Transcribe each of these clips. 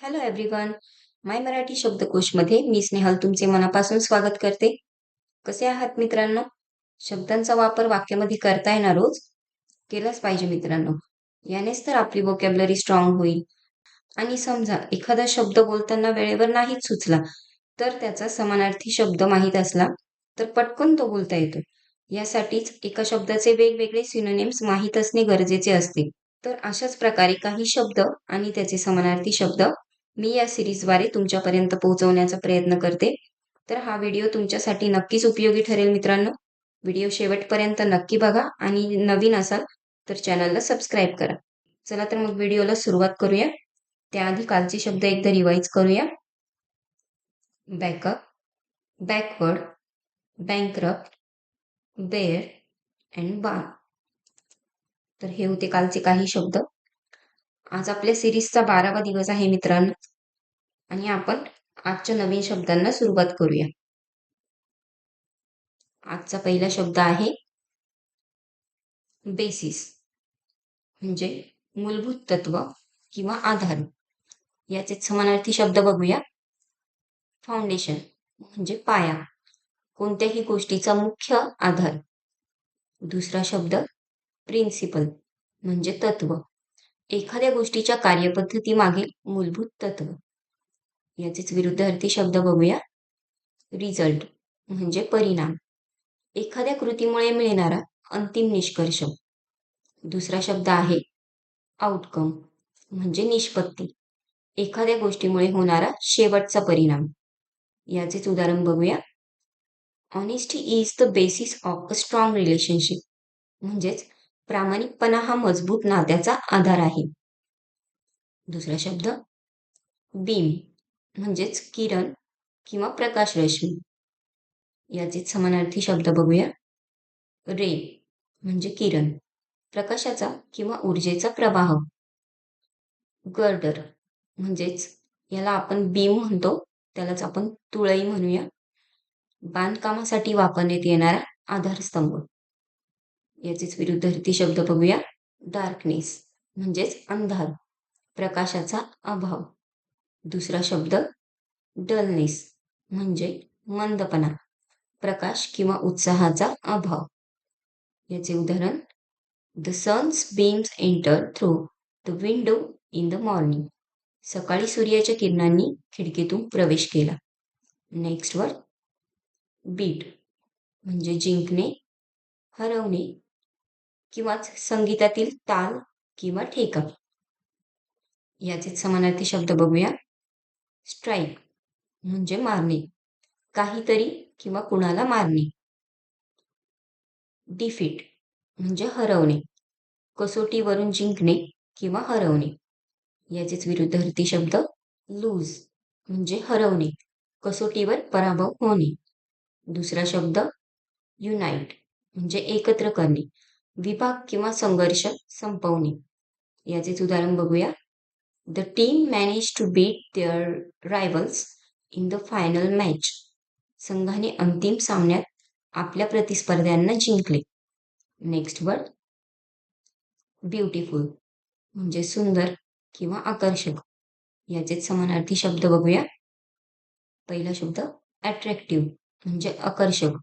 Hello everyone my Marathi शब्दकोशमध्ये मी स्नेहल तुमचे मनापासून स्वागत करते. कसे आहात मित्रांनो? शब्दांचा वापर वाक्यामध्ये करता येणार रोज? केलाच पाहिजे मित्रांनो. यानेच तर आपली वोकॅबलरी स्ट्रॉंग होईल. आणि समजा एखादा शब्द बोलताना वेळेवर नाहीच सुचला तर त्याचा समानार्थी शब्द माहीत असला तर पटकन तो बोलता येतो. यासाठीच एका शब्दाचे वेगवेगळे सिनोनिम्स माहीत असणे गरजेचे असते. तर अशाच प्रकारे काही शब्द आणि त्याचे समानार्थी शब्द मी या सिरीजद्वारे तुमच्यापर्यंत पोहोचवण्याचा प्रयत्न करते. तर हा व्हिडिओ तुमच्यासाठी नक्कीच उपयोगी ठरेल मित्रांनो. व्हिडिओ शेवटपर्यंत नक्की बघा आणि नवीन असाल तर चॅनलला सबस्क्राईब करा. चला तर मग व्हिडिओला सुरुवात करूया. त्याआधी कालचे शब्द एकदा रिवाईज करूया. Backup backward bankrupt bare and bar. तर हे होते कालचे काही शब्द. आज आपल्या सिरीजचा बारावा दिवस आहे मित्रांनो. आणि आपण आजच्या नवीन शब्दांना सुरुवात करूया. आजचा पहिला शब्द आहे बेसिस म्हणजे मूलभूत तत्व किंवा आधार. याचे समानार्थी शब्द बघूया. फाउंडेशन म्हणजे पाया. कोणत्याही गोष्टीचा मुख्य आधार. दुसरा शब्द प्रिन्सिपल म्हणजे तत्व. एखाद्या गोष्टीच्या कार्यपद्धती मागील मूलभूत तत्व. याचेच विरुद्धार्थी शब्द बघूया. रिझल्ट म्हणजे परिणाम. एखाद्या कृतीमुळे मिळणारा अंतिम निष्कर्ष. दुसरा शब्द आहे आउटकम म्हणजे निष्पत्ती. एखाद्या गोष्टीमुळे होणारा शेवटचा परिणाम. याचेच उदाहरण बघूया. Honesty is the basis of a strong relationship म्हणजेच प्रामाणिकपणा हा मजबूत नात्याचा आधार आहे. दुसरा शब्द बीम म्हणजेच किरण किंवा प्रकाश रश्मी. याचे समानार्थी शब्द बघूया. रे म्हणजे किरण. प्रकाशाचा किंवा ऊर्जेचा प्रवाह. गर्डर म्हणजेच याला आपण बीम म्हणतो त्यालाच आपण तुळई म्हणूया. बांधकामासाठी वापरण्यात येणारा आधारस्तंभ. याचेच विरुद्धार्थी शब्द बघूया. डार्कनेस म्हणजेच अंधार. प्रकाशाचा अभाव. दुसरा शब्द डलनेस म्हणजे मंदपणा प्रकाश किंवा उत्साहाचा अभाव. याचे उदाहरण the sun's beams enter through the window in the morning सकाळी सूर्याच्या किरणांनी खिडकीतून प्रवेश केला. नेक्स्ट वर बीट म्हणजे जिंकणे हरवणे किंवाच संगीतातील ताल किंवा ठेका. याचे समानार्थी शब्द बघूया. स्ट्राईक म्हणजे मारणे. काहीतरी किंवा कुणाला मारणे. डिफिट म्हणजे हरवणे. कसोटीवरून जिंकणे किंवा हरवणे. याचेच विरुद्धार्थी शब्द लूज म्हणजे हरवणे. कसोटीवर पराभव होणे. दुसरा शब्द युनाईट म्हणजे एकत्र करणे. विभाग किंवा संघर्ष संपवणे. याचेच उदाहरण बघूया. The team manage to beat their rivals in the final match संघाने अंतिम सामन्यात आपल्या प्रतिस्पर्ध्यांना जिंकले. नेक्स्ट वर्ड ब्युटिफुल म्हणजे सुंदर किंवा आकर्षक. याचेच समानार्थी शब्द बघूया. पहिला शब्द अट्रॅक्टिव्ह म्हणजे आकर्षक.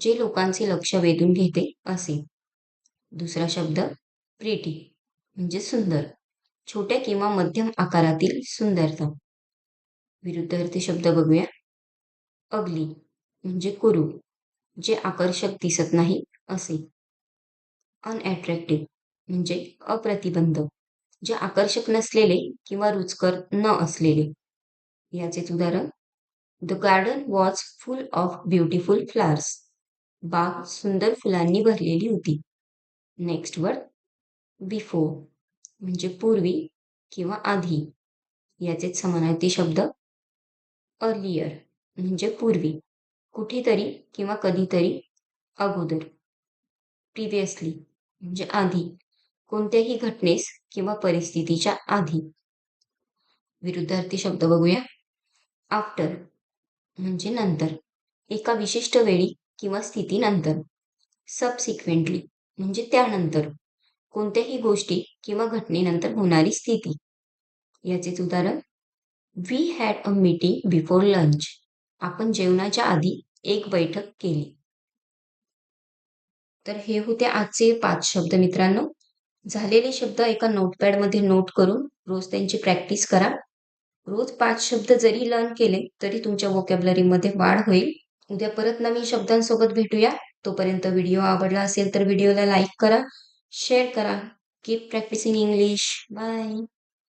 जे लोकांचे लक्ष वेधून घेते असे. दुसरा शब्द प्रिटी म्हणजे सुंदर. छोट्या किंवा मध्यम आकारातील सुंदरता. विरुद्धार्थी शब्द बघूया. अगली म्हणजे कुरू जे आकर्षक दिसत नाही असे. अनअट्रॅक्टिव्ह म्हणजे अप्रतिबंध जे आकर्षक नसलेले किंवा रुचकर न असलेले. याचेच उदाहरण the garden was full of beautiful flowers बाग सुंदर फुलांनी भरलेली होती. नेक्स्ट वर्ड बिफोर म्हणजे पूर्वी किंवा आधी याचेच समानार्थी शब्द अर्लियर म्हणजे पूर्वी कुठेतरी किंवा कधीतरी अगोदर प्रिव्हियसली म्हणजे आधी कोणत्याही घटनेस किंवा परिस्थितीच्या आधी. विरुद्धार्थी शब्द बघूया. आफ्टर म्हणजे नंतर एका विशिष्ट वेळी किंवा स्थितीनंतर सबसिक्वेंटली म्हणजे त्यानंतर. कोणत्याही गोष्टी किंवा घटनेनंतर होणारी स्थिती. याचेच उदाहरण we had a meeting before lunch आपण जेवणाच्या आधी एक बैठक केली. तर हे होते आजचे पाच शब्द मित्रांनो. झालेले शब्द एका नोटपॅडमध्ये नोट करून रोज त्यांची प्रॅक्टिस करा. रोज पाच शब्द जरी लर्न केले तरी तुमच्या वोकॅबलरीमध्ये वाढ होईल. उद्या परत नवीन शब्दांसोबत भेटूया. तोपर्यंत व्हिडिओ आवडला असेल तर व्हिडिओला लाईक करा. शेअर करा. Keep practising English by